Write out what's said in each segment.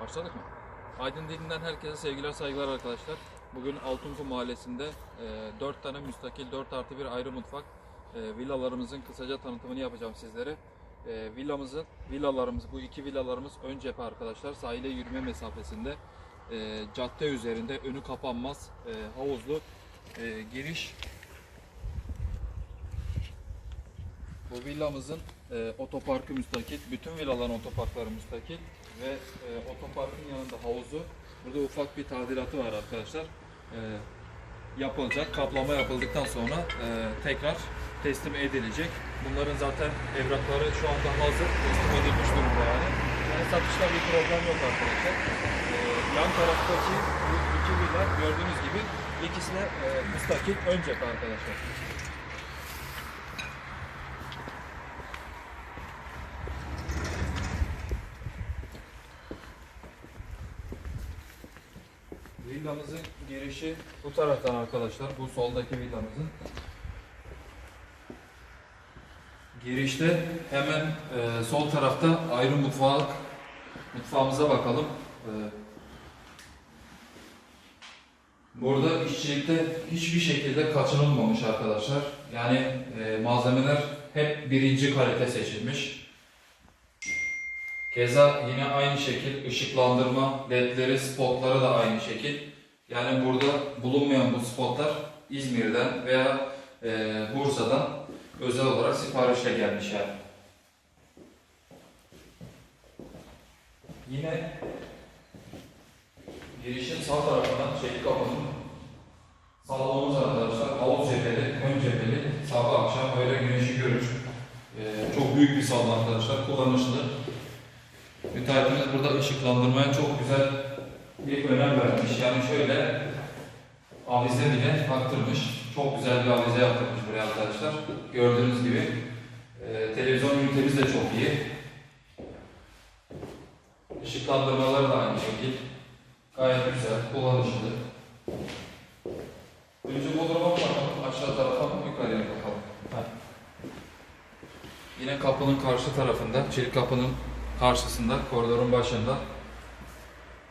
Başladık mı? Aydın Dilinden herkese sevgiler saygılar arkadaşlar. Bugün Altınku Mahallesi'nde e, 4 tane müstakil 4 artı 1 ayrı mutfak e, villalarımızın kısaca tanıtımını yapacağım sizlere. E, villamızın, villalarımız bu iki villalarımız ön cephe arkadaşlar. Sahile yürüme mesafesinde e, cadde üzerinde önü kapanmaz e, havuzlu e, giriş Bu villamızın e, otoparkı müstakil. Bütün villaların otoparkları müstakil. Ve e, otoparkın yanında havuzu. Burada ufak bir tadilatı var arkadaşlar. E, yapılacak. Kaplama yapıldıktan sonra e, tekrar teslim edilecek. Bunların zaten evrakları şu anda hazır. Teslim edilmiş durumda yani. Yani satışta bir problem yok arkadaşlar. E, yan taraftaki bu iki villa gördüğünüz gibi ikisine e, müstakil ön cephe arkadaşlar. Villamızın girişi bu taraftan arkadaşlar. Bu soldaki villamızın. Girişte hemen e, sol tarafta ayrı mutfak mutfağımıza bakalım. E, burada işçilikte hiçbir şekilde kaçınılmamış arkadaşlar. Yani e, malzemeler hep birinci kalite seçilmiş. Keza yine aynı şekil ışıklandırma, ledleri, spotları da aynı şekil. Yani burada bulunmayan bu spotlar İzmir'den veya e, Bursa'dan özel olarak siparişle gelmiş yani. Yine girişin sağ tarafından çelik kapının salonumuz arkadaşlar havuz cepheli, ön cepheli, sabah akşam öyle güneşi görür. E, çok büyük bir salon arkadaşlar, kullanışlı. Müteahhitimiz burada ışıklandırmaya çok güzel bir önem vermiş. Yani şöyle avize bile taktırmış. Çok güzel bir avize yaptırmış buraya arkadaşlar. Gördüğünüz gibi e, televizyon ünitemiz de çok iyi. Işıklandırmaları da aynı şekil. Gayet güzel, kullanışlı. Önce bu duruma bakalım. Aşağı tarafa mı, yukarıya bakalım. Yine kapının karşı tarafında, çelik kapının karşısında, koridorun başında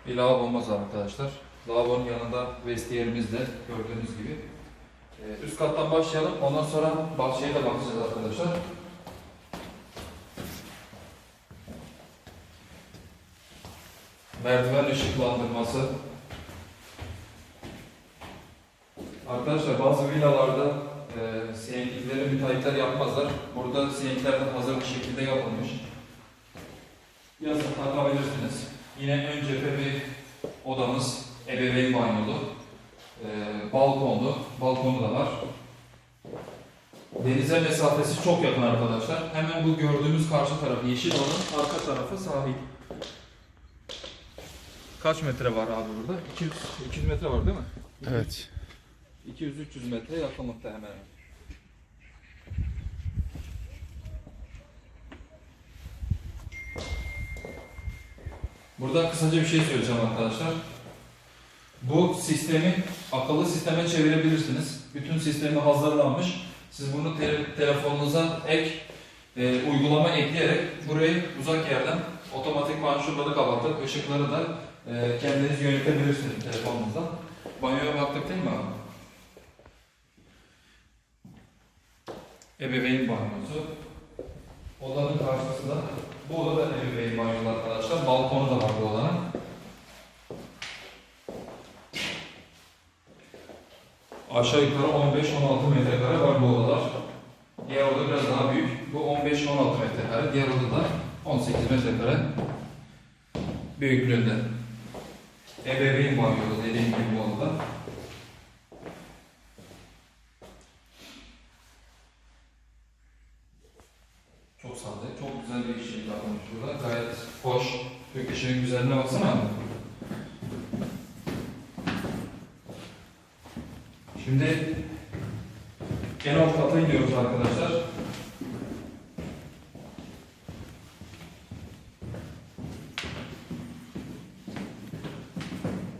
bir lavabomuz var arkadaşlar. Lavabonun yanında vestiyerimiz de gördüğünüz gibi. Ee, üst kattan başlayalım. Ondan sonra bahçeye de bakacağız arkadaşlar. Merdiven ışıklandırması. Arkadaşlar bazı villalarda e, siyenklikleri müteahhitler yapmazlar. Burada de hazır bir şekilde yapılmış. Yazın takabilirsiniz. Yine ön cephe bir odamız, ebeveyn banyolu, ee, balkonlu, balkonu da var. Denize mesafesi çok yakın arkadaşlar. Hemen bu gördüğümüz karşı taraf yeşil olan arka tarafı sahil. Kaç metre var abi burada? 200, 200 metre var değil mi? Evet. 200-300 metre yakınlıkta hemen. Burada kısaca bir şey söyleyeceğim arkadaşlar. Bu sistemi akıllı sisteme çevirebilirsiniz. Bütün sistemi hazırlanmış. Siz bunu te- telefonunuza ek e, uygulama ekleyerek burayı uzak yerden otomatik şunları kapatıp ışıkları da e, kendiniz yönetebilirsiniz telefonunuzdan. Banyoya baktık değil mi abi? Ebeveyn banyosu. Odanın karşısında, bu oda da ebeveyn banyosu arkadaşlar. Balkonu da var bu odanın. Aşağı yukarı 15-16 metrekare var bu odalar. Diğer oda biraz daha büyük. Bu 15-16 metrekare. Diğer oda da 18 metrekare büyüklüğünde. Ebeveyn banyosu dediğim gibi bu odada. Çok sade, çok güzel bir işçilik yapılmış burada. Gayet hoş. Türk işinin güzelliğine baksana. Şimdi en alt kata iniyoruz arkadaşlar.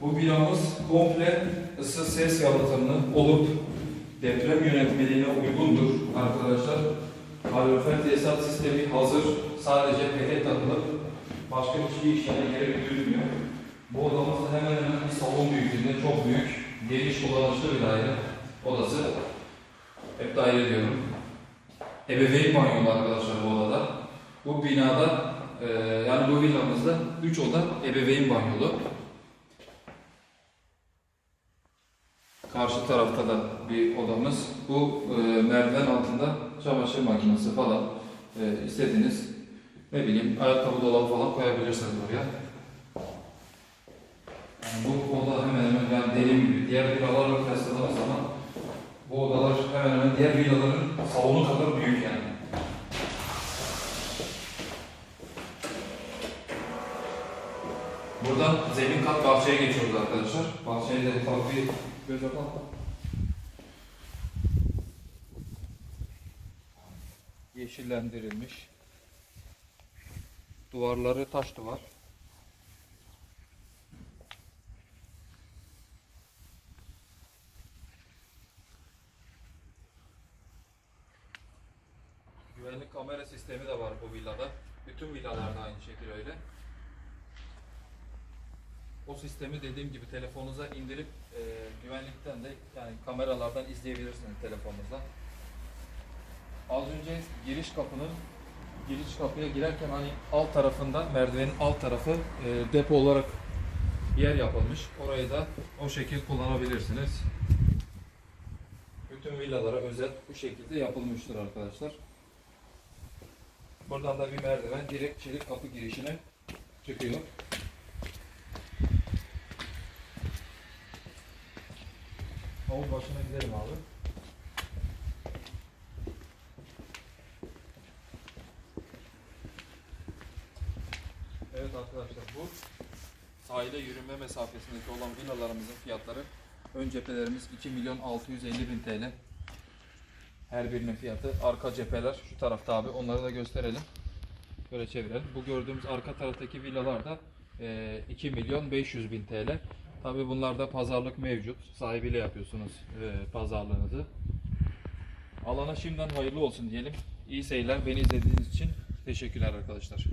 Bu binamız komple ısı ses yalıtımlı olup deprem yönetmeliğine uygundur arkadaşlar. Kalorifer tesisat sistemi hazır. Sadece petek takılıp Başka hiçbir işleme gerek duyulmuyor. Bu odamız da hemen hemen bir salon büyüklüğünde çok büyük, geniş kullanışlı bir daire odası. Hep daire diyorum. Ebeveyn banyolu arkadaşlar bu odada. Bu binada e, yani bu villamızda 3 oda ebeveyn banyolu. Karşı tarafta da bir odamız. Bu e, merdiven altında çamaşır makinesi falan e, istediğiniz ne bileyim ayakkabı dolabı falan koyabilirsiniz oraya. Yani bu oda hemen hemen yani dediğim gibi diğer villalarla kıyasladığımız zaman bu odalar hemen hemen diğer villaların salonu kadar büyük yani. Buradan zemin kat bahçeye geçiyoruz arkadaşlar. Bahçeye de ufak Yeşillendirilmiş. Duvarları taş duvar. Güvenlik kamera sistemi de var bu villada. Bütün villalarda aynı şekilde öyle. O sistemi dediğim gibi telefonunuza indirip e, güvenlikten de yani kameralardan izleyebilirsiniz telefonunuzla. Az önce giriş kapının giriş kapıya girerken hani alt tarafında merdivenin alt tarafı e, depo olarak yer yapılmış. Orayı da o şekil kullanabilirsiniz. Bütün villalara özel bu şekilde yapılmıştır arkadaşlar. Buradan da bir merdiven direkt çelik kapı girişine çıkıyor. Havuz başına gidelim abi. Evet arkadaşlar bu sahile yürüme mesafesindeki olan villalarımızın fiyatları ön cephelerimiz 2 milyon 650 bin TL. Her birinin fiyatı. Arka cepheler şu tarafta abi. Onları da gösterelim. Böyle çevirelim. Bu gördüğümüz arka taraftaki villalar da e, 2 milyon 500 bin TL. Tabi bunlarda pazarlık mevcut. Sahibiyle yapıyorsunuz e, pazarlığınızı. Alana şimdiden hayırlı olsun diyelim. İyi seyirler. Beni izlediğiniz için teşekkürler arkadaşlar.